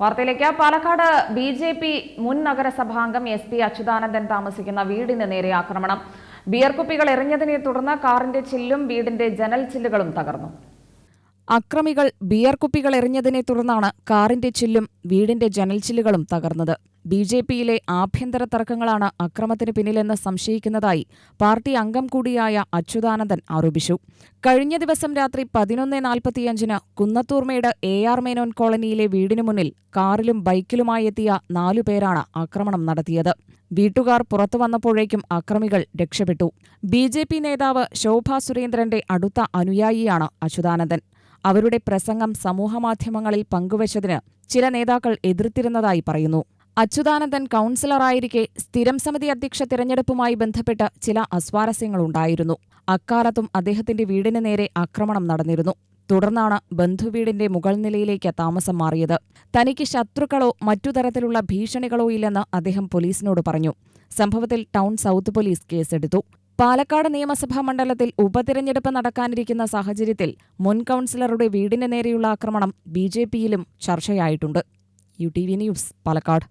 വാർത്തയിലേക്ക്. Palakkad B J P മുൻ നഗരസഭാംഗം S P Achuthanandan താമസിക്കുന്ന വീടിന് നേരെ ആക്രമണം. ബിയർ കുപ്പികൾ എറിഞ്ഞതിനെ തുടർന്ന് കാറിന്റെ ചില്ലും വീടിന്റെ ജനൽ ചില്ലുകളും തകർന്നു. അക്രമികൾ ബിയർ കുപ്പികൾ എറിഞ്ഞതിനെ തുടർന്നാണ് കാറിന്റെ ചില്ലും വീടിന്റെ ജനൽച്ചില്ലുകളും തകർന്നത്. ബി ജെ പിയിലെ ആഭ്യന്തര തർക്കങ്ങളാണ് അക്രമത്തിന് പിന്നിലെന്ന് സംശയിക്കുന്നതായി പാർട്ടി അംഗം കൂടിയായ അച്യുതാനന്ദൻ ആരോപിച്ചു. കഴിഞ്ഞ ദിവസം രാത്രി പതിനൊന്ന് നാൽപ്പത്തിയഞ്ചിന് കുന്നത്തൂർമേട് എ ആർ മേനോൻ കോളനിയിലെ വീടിനു മുന്നിൽ കാറിലും ബൈക്കിലുമായി എത്തിയ നാലുപേരാണ് ആക്രമണം നടത്തിയത്. വീട്ടുകാർ പുറത്തു വന്നപ്പോഴേക്കും അക്രമികൾ രക്ഷപ്പെട്ടു. ബി നേതാവ് ശോഭാ സുരേന്ദ്രന്റെ അടുത്ത അനുയായിയാണ് അച്യുതാനന്ദൻ. അവരുടെ പ്രസംഗം സമൂഹമാധ്യമങ്ങളിൽ പങ്കുവച്ചതിന് ചില നേതാക്കൾ എതിർത്തിരുന്നതായി പറയുന്നു. അച്യുതാനന്ദൻ കൌൺസിലറായിരിക്കെ സ്ഥിരം സമിതി അധ്യക്ഷ തിരഞ്ഞെടുപ്പുമായി ബന്ധപ്പെട്ട് ചില അസ്വാരസ്യങ്ങളുണ്ടായിരുന്നു. അക്കാലത്തും അദ്ദേഹത്തിന്റെ വീടിന് നേരെ ആക്രമണം നടന്നിരുന്നു. തുടർന്നാണ് ബന്ധുവീടിന്റെ മുകൾ നിലയിലേക്ക് താമസം മാറിയത്. തനിക്ക് ശത്രുക്കളോ മറ്റു തരത്തിലുള്ള ഭീഷണികളോ ഇല്ലെന്ന് അദ്ദേഹം പോലീസിനോട് പറഞ്ഞു. സംഭവത്തിൽ ടൗൺ സൗത്ത് പോലീസ് കേസെടുത്തു. പാലക്കാട് നിയമസഭാ മണ്ഡലത്തിൽ ഉപതിരഞ്ഞെടുപ്പ് നടക്കാനിരിക്കുന്ന സാഹചര്യത്തിൽ മുൻ കൗൺസിലറുടെ വീടിന് നേരെയുള്ള ആക്രമണം ബി ജെ പിയിലും ചർച്ചയായിട്ടുണ്ട്. U T V news Palakkad.